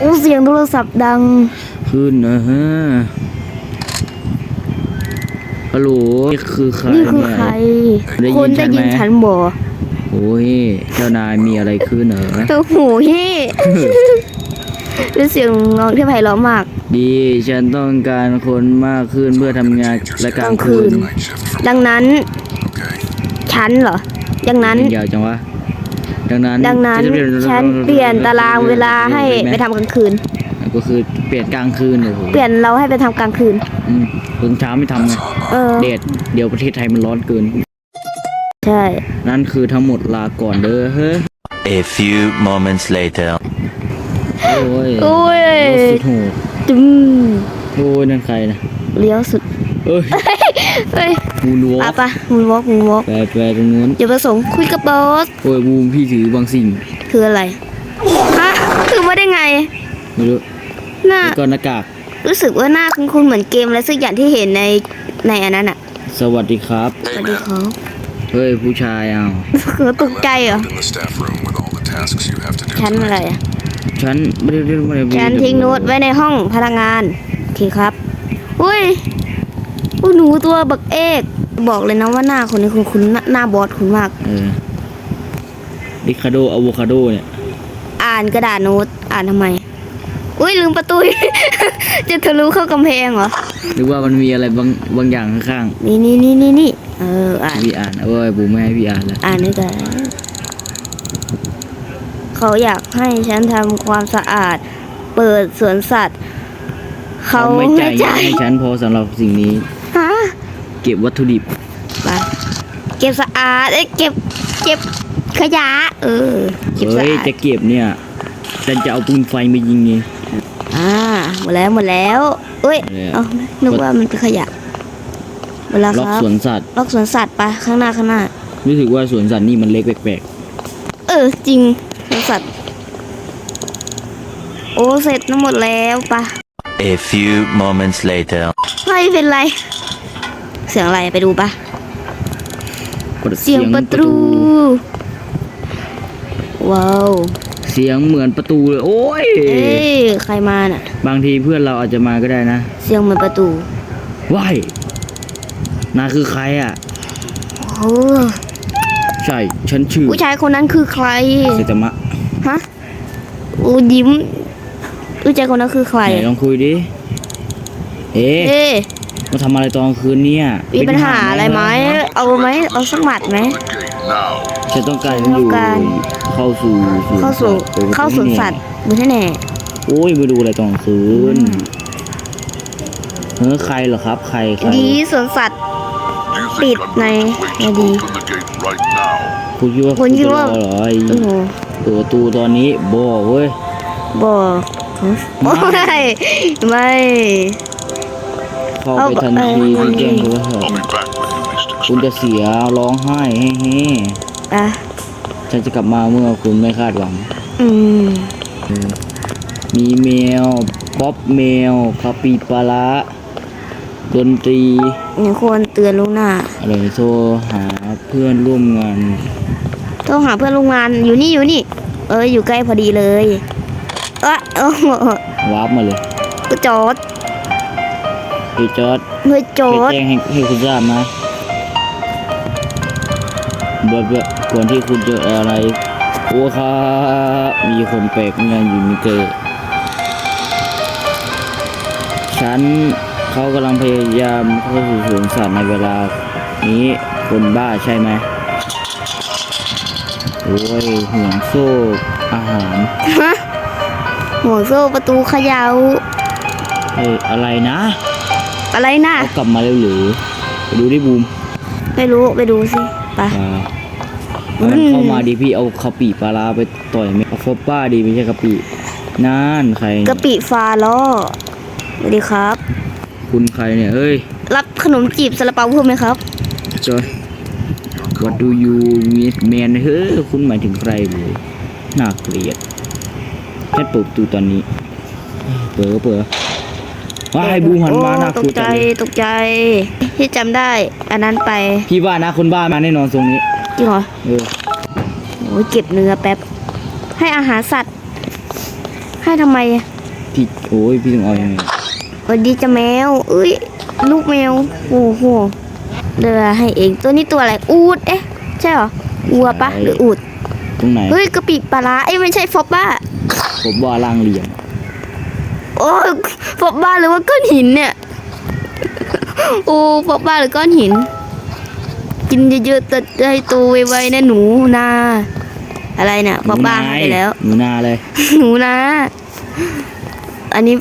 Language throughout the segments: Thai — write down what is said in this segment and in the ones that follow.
โอ้เสียงโทรศัพท์ดัง ขึ้นนะฮะฮัลโหลนี่คือใครนี่คือเนี่ยใครได้ยินคนได้ยินฉัฉันนไหมบ่โอ้ยเจ้านายมีอะไรขึ้นเหรอโอ้โหเฮ้เป็นเสียงน้องที่ไพเราะมาก ดีฉันต้องการคนมากขึ้นเพื่อทำงานและกลางคืนกลางคืนดังนั้นฉันเหรอ ดังนั้น ยาวจังวะ ดังนั้นดังนั้นจะเปลี่ยฉันเปลี่ยนตารางเวลาให้ไปทำกลางคืน ก็คือเปลี่ยนกลางคืนโอ้โหเปลี่ยนเราให้ไปทำกลางคืนอืมตอนเช้าไม่ทำไงเออเดดเดี๋ยวประเทศไทยมันร้อนเกิน ใช่ นั่นคือทั้งหมดลาก่อนเด้อเฮ้ย A few moments later. โอ้ยโอ้ยรถสุดโหดจึมโอ้ยนั่นใครนะเลี้ยวสุดเอ้ย เฮ้ยมูนวออะล์กปะมูนวอล์กมูนวอล์กแปลแปลตรงนู้นอย่าประสงค์คุยกับบอสโอ้ยบูมพี่ถือบางสิ่ง คืออะไรฮะคือว่าได้ไงไม่รู้หน้าแล้วก็หน้ากากรู้สึกว่าหน้าคุ้นๆเหมือนเกมอะไรสักอย่างที่เห็นในในอันนั้นอะ สวัสดีครับสวัสดีครับเฮ้ยผู้ชายอ้าวคือตกใจเหรอ in the staff room with all the tasks you have to do ฉัน tonight. อะไรอะฉันไม่ได้ไม่ได้ไม่ได้ฉันทิ้งโน้ตไว้ในห้องพนักงานโอเคครับ อุ้ย อุ้ยหนูตัวบักเอกบอกเลยนะว่าหน้าคนนี้คุณคุณหน้าหน้าบอสคุณมากเออดิคาโดอะโวคาโดเนี่ย อ่านกระดาษโน้ตอ่านทำไม อุ้ยลืมประตู จะทะลุเข้ากำแพงเหรอ หรือว่ามันมีอะไรบางบางอย่างข้างนี่นี่นี่นี่นี่เอออ่านๆพี่อ่านเอ้ยบูมไม่ให้พี่อ่านแล้วอ่านด้วยกันเขาอยากให้ฉันทำความสะอาด เปิดสวนสัตว์ เขาไม่ไม่จ่ายเงินจ่ายให้ฉันพอสำหรับสิ่งนี้ฮะ เก็บวัตถุดิบไปเก็บสะอาดเอ้ยเก็บเก็บขยะเออเก็บสะเฮ้ยอาดจะเก็บเนี่ยฉันจะเอาปืนไฟมายิงไง อ่าหมดแล้วหมดแล้วเอ้ยแล้วเอานึกว่ามันเป็นขยะเวลาล็อกครับสวนสัตว์ ล็อกสวนสัตว์ไปข้างหน้าข้างหน้า รู้สึกว่าสวนสัตว์นี่มันเล็กแปลกเออจริงสวนสัตว์โอ้เสร็จทั้งหมดแล้วปะ A few moments later. ไม่เป็นไร เสียงอะไรไปดูปะๆเสียงประตูว้าวเสียงเหมือนประตูเลยโอ้ยเอ้ยใครมาน่ะ บางทีเพื่อนเราอาจจะมาก็ได้นะ เสียงเหมือนประตูว้ายนายคือใครอะโอ้ใช่ฉันชื่อผู้ชายคนนั้นคือใครเซตามะฮะโอ้ยิ้มผู้ชายคนนั้นคือใครไหนลองคุยดิเอ๊ะเอ๊ะ มาทำอะไรตอนกลางคืนเนี่ยมีปัญหาอะไรไหมเอาไหมเอาสักหมัดไหม The gate now. ฉันต้องการฉันต้ออยู่งการเข้าสู่สวนเข้าสู่ปิดประตูเข้าสวนสัตว์ดูแน่โอ้ยไปดูอะไรตอนกลางคืนเฮ้อใครเหรอครับ ใครใครๆดีสวนสัตว์ Do you Bịt think I'm này, going to wait này to đi. open the gate right now? คุณคิดว่าคุณคิดว่าจะรอเหรอไอ้โอ้โหเปิดประตูตอนนี้บอเว้ยบอกโอ้ยไม่ เข้าไปทันทีที่แจ้งโทรศัพ I'll ท์ be back when you least คุณ expect. จะเสียร้องไห้เฮ้อะๆฉันจะกลับมาเมื่อคุณไม่คาดหวัง อืม มีแมวป๊อปแมวคาปิปาระดนตรียังควรเตือนลูกหน้าอะไรโทรหาเพื่อนร่วมงาน โทรหาเพื่อนโรงงานอยู่นี่อยู่นี่ เอออยู่ใกล้พอดีเลยเอะโอ้โหวาร์ปมาเลยก็จอด เฮ้ยจอร์ดเฮ้ยจอดแจ้งให้ให้คุณทราบนะแบบแบบก่อนที่คุณจะอะไร โอ้ครับมีคนแปลกงานอยู่นี่เกิดฉันเขากำลังพยายามเข้าสู่สวนสัตว์ในเวลา นี้คนบ้าใช่ไหมโอ้ยห่วงโซ่อาหาร ฮะห่วงโซ่ประตูเขยา่าเฮ้ยอะไรนะ อะไรนะเขากลับมาแล้วหรือไปดูดิบูมไม่รู้ไปดูสิไปอ่าอืมมันเข้ามาดิพี่เอาคาปิปลาร้าไปต่อยไหมเอาฟอปป้าดีไม่ใช่คาปินั่นใครกะปิฟาล้อสวัสดีครับ คุณใครเนี่ยเฮ้ยรับขนมจีบซาลาเปาเพิ่มไหมครับ จอย What do you mean man เฮ้ยคุณหมายถึงใครเลยน่าเกลียดแค่เปิดประตูตอนนี้ เปิดก็เปิด ว้ายบูมหันมาน่าโอ้กตลักวใจจังเลยตกใจ ที่จำได้ อันนั้นไป พี่ว่านะคนบ้ามาแน่นอนทรงนี้จริงเหรอเออโอ้ยเก็บเนื้อแป๊บ ให้อาหารสัตว์ใให้ทำไมอะพี่โอ้ยพี่ต้องเอายังไงสวัสดีจ้ะแมวเอ้ยลูกแมวโอ้โหเดี๋ยวให้เองตัวนี้ตัวอะไรอูดเอ๊ะใช่เหรอวัวปะหรืออูดตรงไหนเฮ้ยกะปิปลาร้าเอ้ยไม่ใช่ฟอบบ้าผมว่าล่างเหลี่ยมโอ้ ยฟอบบ้าหรือว่าก้อนหินเนี่ยโอ้ฟอบบ้าหรือก้อนหิน กินเยอะๆแต่ได้โตไวๆนะหนูนาอะไรเนี่ยฟอบบ้าหายไปแล้ว หนูนาเลย หนูนะอันนี้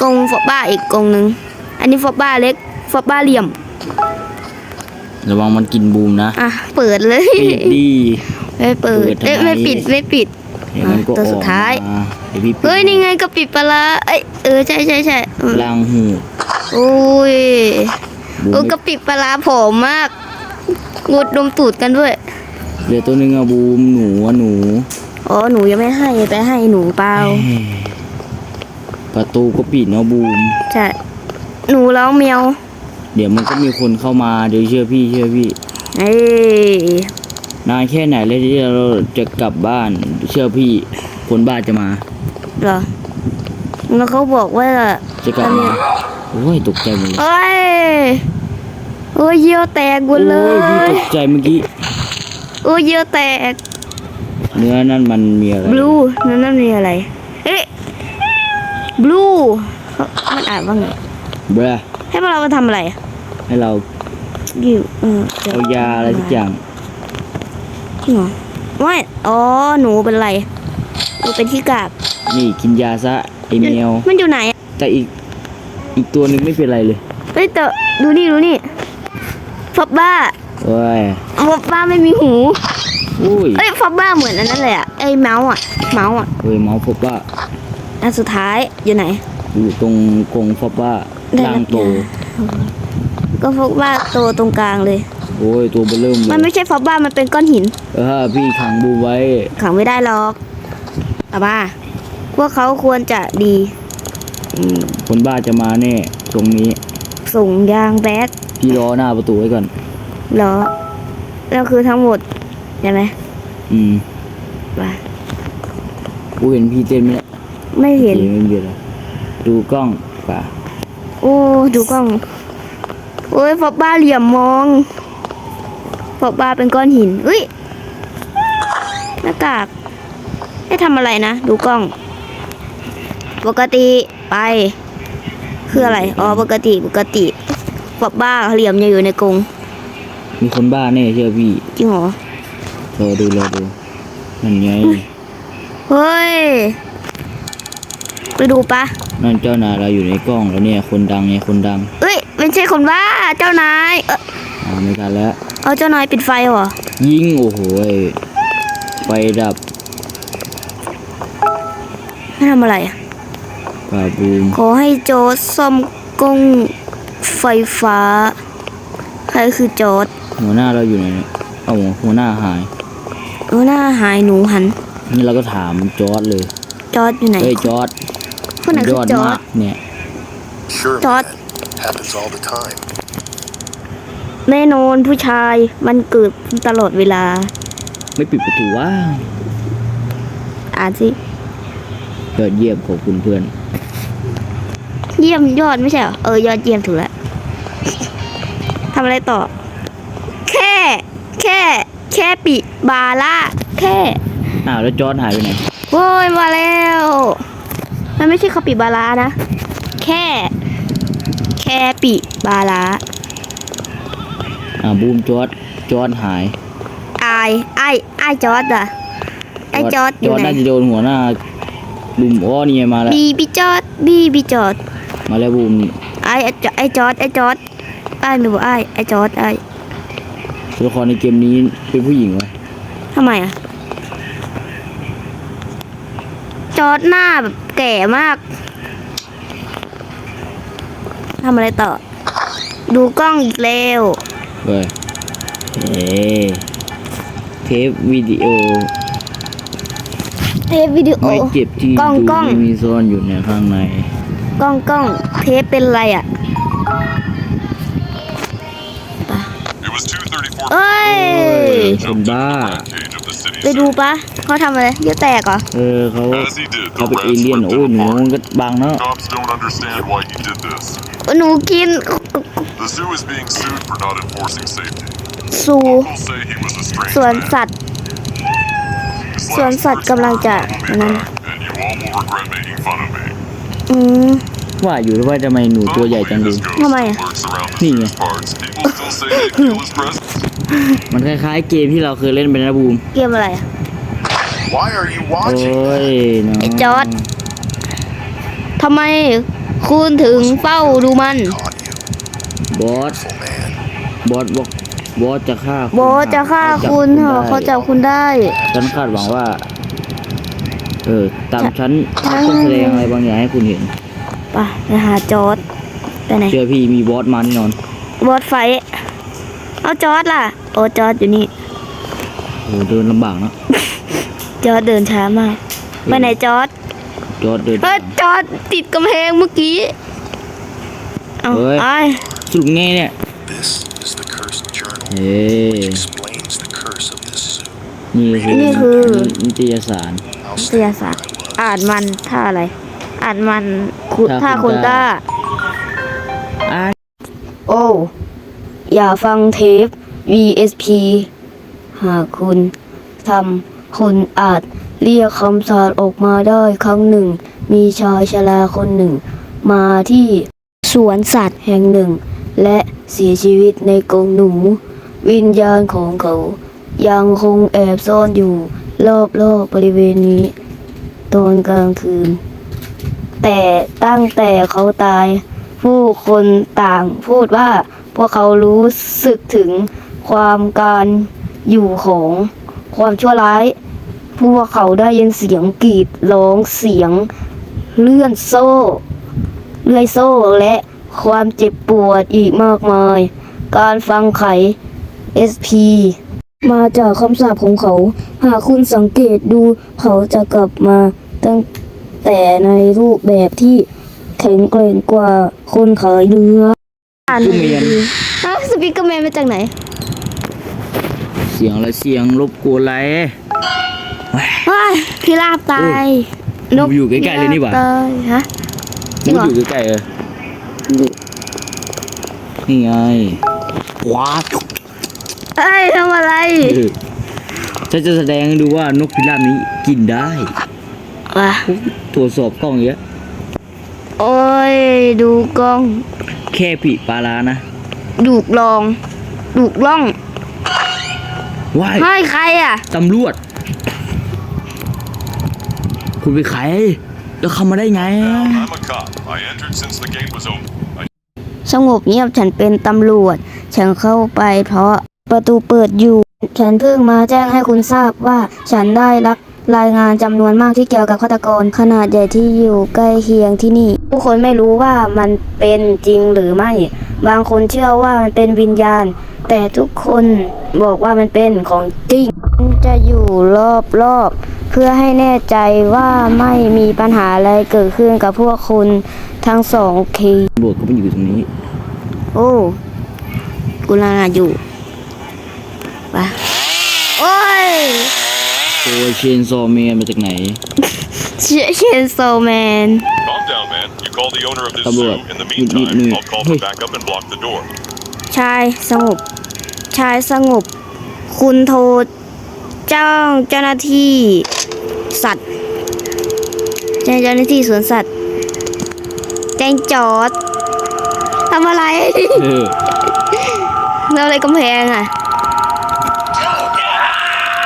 กรงฟอบบ้าอีกกรงหนึ่งอันนี้ฟอบบ้าเล็กฟอบบ้าเหลี่ยมระวังมันกินบูมนะอะเปิดเลยปิดดีไม่เปิดเปิดทำไมเอ้ยไม่ปิดไม่ปิด เดี๋ยวมันก็ตัวอสุอดกท้ายมาเดี๋ยวพี่ปิดเฮ้ย นี่ไงกะปิปลาร้าเอ้ยเออ ใช่ใช่ใช่อืมล่างหูโอ้ยบูโอ้มกะปิปลาร้าผอมมากงดดมตูดกันด้วย เหลือตัวหนึงอะบูมหนูอะหนูอ๋อ หนูยังไม่ให้ไปให้หนูเปล่า ประตูก็ปิดเนาะบูม ใช่ หนูร้องเมียว เดี๋ยวมันก็มีคนเข้ามาเดี๋ยวเชื่อพี่เชื่อพี่ เอ้ย นานแค่ไหนแล้วที่เราจะกลับบ้าน เชื่อพี่คนบ้านจะมาเหรอแล้วเขาบอกว่าจะกลับมาโอ้ยตกใจหมดเลยโอ้ยโอ้ยเยี่ยวแตกหมดเลโอ้ยพี่ตยกใจเมื่อกี้โอ้ยเยี่ยวแตกเนื้อนั่นมันมีอะไรบลูนั่นนั่นมีอะไรเอ๊ะบลูมันอ่านว่าไงเบรให้พวกเรามาทำอะไรอะให้เรากิวเออดี๋วเอายาอะไรสักอย่างจ ริงเหรอไม่อ๋อหนูเป็นไรหนูเป็นที่กากนี่กินยาซะไอแมวมันอยู่ไหนอะแต่อีกอีกตัวหนึ่งไม่เป็นไรเลยเฮ้ยแต่ดูนี่ดูนี่ฟอบบ้าโอ้ยฟอบบ้าไม่มีหูอุ้ยเอ้ยฟอบบ้าเหมือนอันนั้นเลยอะไอ้เมาส์อะเมาส์อะเฮ้ยเมาส์พบว่าอันสุดท้ายอยู่ไหน อยู่ตรงกรงพบว่าได้ล่างโตก็ฟอบบ้าโตตรงกลางเลย โอ้ยตัวเบลเริ่มเลมันไม่ยใช่ฟอบบ้ามันเป็นก้อนหิน เออพี่ขังบูไว้ ขังไม่ได้หรอกเอามาพวกเขาควรจะดีอืมคนบ้าจะมาแน่ตรงนี้ ส่งยางแบดพี่รอหน้าประตูไว้ก่อน เหรอแล้วคือทั้งหมดใช่ไหมอืมมากูเห็นพี่เต้นไหมเนี่ยไม่เห็นเห็นไม่เห็นเลยดูกล้องป่ะโอ้ ดูกล้อง โอ้ยฟอบบ้าเหลี่ยมมอง ฟอบบ้าเป็นก้อนหินอุ้ยหน้ากากให้ทำอะไรนะ ดูกล้อง ปกติไป คืออะไร อ๋อ ปกติปกติฟอบบ้าเหลี่ยมยังอยู่ในกรงมีคนบ้าแน่เชื่อพี่จริงเหรอรอดูรอดูนั่นไงเฮ้ย ไปดูปะนั่นเจ้านายเราอยู่ในกล้องแล้วเนี่ยคนดังเนี่ยคนดังเอ้ยไม่ใช่คนบ้าเจ้านาย เอออ่าไม่ทันแล้ว เอาเจ้านายปิดไฟเหรอ ยิงโอ้โหยไฟดับให้ทำอะไรอะป่าบูมขอให้โจอร์ดซ่อมกล้องไฟฟ้า ใครคือโจอร์ดหัวหน้าเราอยู่ไหนเนี่ยเอ้าหัวหน้าหายเออหน้าหายหนูหัน นี่เราก็ถามจอร์ดเลยจอร์ดอยู่ไหน เฮ้ยจอร์ดคนไหนคืยออดจอร์มาดกเนี่ย Sure, Todd. man. Happens all the time. แน่นอนผู้ชายมันเกิดตลอดเวลา ไม่ปิดประตูว่างอ่านสิยอดเยี่ยมขอบคุณเพื่อน เยี่ยมยอดไม่ใช่เหรอเออยอดเยี่ยมถูกแล้วทำอะไรต่อ แค่ แค่ แค่ปิบาร่าแค่อ้าวแล้วจอร์ดหายไปไหนโว้ยมาแล้ว มันไม่ใช่คาปิบาร่านะ แค่ แค่ปิบาร่า อ่าบูมจอร์ดจอร์ดหายไอายไอายอายจอร์ดอะไอจอร์ดอจยู่อร์ดไหนน่าจะโดนหัวหน้าลุมอ้อนี่ไงมาแล้ว บีบีจอร์ดบีบีจอร์ดมาแล้วบูมไอไอจอไอจอร์ดไอจอร์ดไอหนูไอไอจอร์ดไอตัวละครในเกมนี้เป็นผู้หญิงวะทำไมอะจอร์ดหน้าแบบแก่มากทำอะไรต่อ ดูกล้องอีกแล้ว เว้ยเอ๊เทปวิดีโอเทปวิดีโอไม่เจ็บที่กล้องดูกล้องไม่มีซ่อนอยู่ในข้างในกล้องกล้องเทปเป็นไรอะ It was 2:34เอ้ยคนบ้า cage of the city ไปดู soon. ปะเขาทำอะไรเยอะแตกเหรอ เออเขา As he did, เขา the เป็นเอ rats เลี่ยน ripped โอ้ย him หนู apart. มันก็บางเนาะ Cops don't understand why he did this. หนูกิน The zoo is being sued for not enforcing safety. สู่ Locals say he was a strange สวน man. สัตว์ His สวน last สัตว์ words กำลังจะ will be นั้น back, and you all will regret making fun of me. อืม ว่าอยู่ว่าทำไมหนูตัวใหญ่จังเลย This ghost ทำไมอะ lurks around the นี่ไง zoo's parts. People still say they feel his presence. มันคล้ายๆเกมที่เราเคยเล่นไปนะบูม เกมอะไรอะ Why are you โอ้ watching? ยน้องไอ้จอร์จ ทำไมคุณถึงเฝ้าดูมัน Caught you, บอส full man. บอสบอกบอสจะฆ่าณโบทจะฆ่าคุณเหรอเขาจับคุณได้ ฉันคาดหวังว่า เออ ตามฉันฉันต้องแสดงอะไรบางอย่างให้คุณเห็นไปไปหาจอร์ดไปไหนเชื่อพี่มีบอสมาแน่นอน บอสไฟท์เอาจอร์ดล่ะ โอ้จอร์ดอยู่นี่โอ้เดินลำบากเนอะจอร์ดเดินช้ามาก ไปไหนจอร์ดจอดเดินเฮ้ยจอร์ดติดกำแพงเมื่อกี้ เอาเฮ้ยไอ้ สรุปไงเนี่ย This is the cursed journal, เฮ้ย which explains the curse of this zoo. นี่คือนี่คือ นิตยสาร I'll วิท stay ยา where ศาสตร์ I was. อ่านมันท่าอะไร อ่านมันคุณท่าท่าคุคุณณต้า ต้า อะโอ้ อย่าฟังเทป VSP หากคุณทำคุณอาจเรียกคำสาปออกมาได้ครั้งหนึ่ง มีชายชราคนหนึ่ง มาที่สวนสัตว์แห่งหนึ่ง และเสียชีวิตในกรงหนู วิญญาณของเขา ยังคงแอบซ่อนอยู่รอบๆบริเวณนี้ ตอนกลางคืน แต่ตั้งแต่เขาตาย ผู้คนต่างพูดว่าพวกเขารู้สึกถึงความการอยู่ของความชั่วร้าย พวกเขาได้ยินเสียงกรีดร้องเสียงเลื่อนโซ่ เลื่อยโซ่และ ความเจ็บปวดอีกมากมาย การฟังไข SP มาจากคำสาปของเขา หากคุณสังเกตดูเขาจะกลับมา ตั้งแต่ในรูปแบบที่แข็งแกร่งกว่าคนขายเนื้ออ่านคือเมียนอ้าวสปีกเกอร์แมนมาจากไหน เสียงอะไรเสียงรบกวนอะไรว้ายพิราบตายนกอยู่ใกล้ๆเลยนี่หว่าพิรบตายฮะจริงเหรอมันอยู่ใกล้ๆเออ นี่ไงว้าวเอ้ยทำอะไรเออฉันจะแสดงให้ดูว่านกพิราบนี้กินได้วะตรวจสอบกล้องเยอะโอ้ย ดูกล้อง แค่ผีปลาลานะ ดูกลอง ดูกล่องว้ายให้ใครอะตำรวจ คุณไปนใคร แล้วเข้ามาได้ไง I'm a cop. I entered since the gate was open. สงบเงียบฉันเป็นตำรวจ ฉันเข้าไปเพราะประตูเปิดอยู่ ฉันเพิ่งมาแจ้งให้คุณทราบว่าฉันได้รับรายงานจำนวนมากที่เกี่ยวกับฆาตกรขนาดใหญ่ที่อยู่ใกล้เคียงที่นี่ ผู้คนไม่รู้ว่ามันเป็นจริงหรือไม่ บางคนเชื่อว่ามันเป็นวิญญาณ แต่ทุกคนบอกว่ามันเป็นของจริงจะอยู่ รอบๆ เพื่อให้แน่ใจว่าไม่มีปัญหาอะไรเกิดขึ้นกับพวกคุณทั้งสองทีตำรวจก็ไม่อยู่ตรงนี้ โอ้กูลาอยู่ไปโอ้ยโอ้ยเชนซอว์แมนมาจากไหน เชเชนโซแมน Calm down, man. You call the owner of this Come zoo. on. In the Need- need- meantime, need- I'll call Hey. for backup and block the door. ชายสงบ ชายสงบ คุณโทร เจ้าเจ้าหน้าที่สัตว์แจ้งเจ้าหน้าที่สวนสัตว์ แจ้งจอดทำอะไรเออทำอะไรกำแพงอะ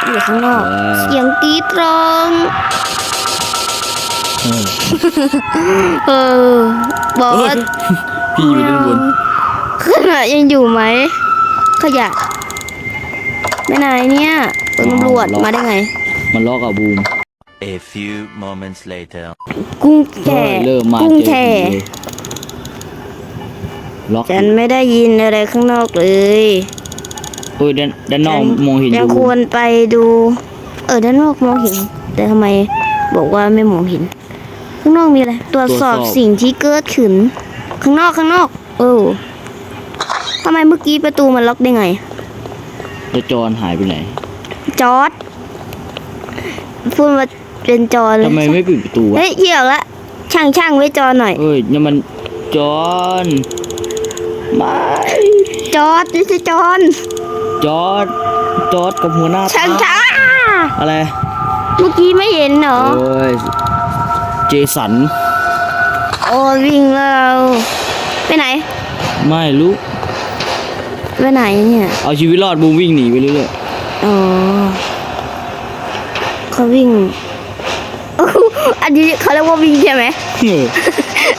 อยู่ข้างนอกว้าวเสียงกรีดร้องเออเออบอกว่าพี่อยู่ด้านบนขยะยังอยู่ไหม ขยะ ไปไหนเนี่ยเป็นตำรวจมาได้ไง มันล็อกอะบูม A few moments later. กุ้งแช่เริ่มมากุ้งเจอแช่ผีเลยล็อกฉันไม่ได้ยินอะไรข้างนอกเลยเอ้ยด้านด้านนอกฉัมองเห็นอยังยู่ควรไปดู เออด้านนอกมองเห็น แต่ทำไมบอกว่าไม่มองเห็น ข้างนอกมีอะไรตรวจสอบสิ่งที่เกิดขึ้น ข้างนอกข้างนอก เออทำไมเมื่อกี้ประตูมันล็อกได้ไง แล้วจอนหายไปไหน จอร์ดพูดมาเป็นจอเลยทำไมไม่ปิดประตูวะเฮ้ยเกี่ยวละช่างช่างไว้จอหน่อยเอ้ยนี่มันจอนไม่จอดนี่ใช่จอนจอดจอดกับหัวหน้าช่างช่างอะไร เมื่อกี้ไม่เห็นเหรอโอ้ยเจสันโอ้วิ่งแล้วไปไหน ไม่รู้ ไปไหนเนี่ย เอาชีวิตรอดบูมวิ่งหนีไปเรื่อยอ๋อเขาวิ่งโอ้โหอันนี้เขาเรียกว่าวิ่งใช่ไหมๆเออ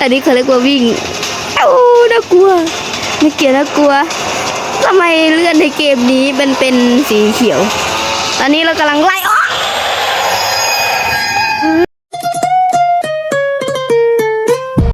อันนี้เขาเรียกว่าวิ่งเอ้าน่ากลัว ไม่เกี่ยวน่ากลัวทำไมเลื่อนในเกมนี้มันเป็นสีเขียว ตอนนี้เรากำลังไล่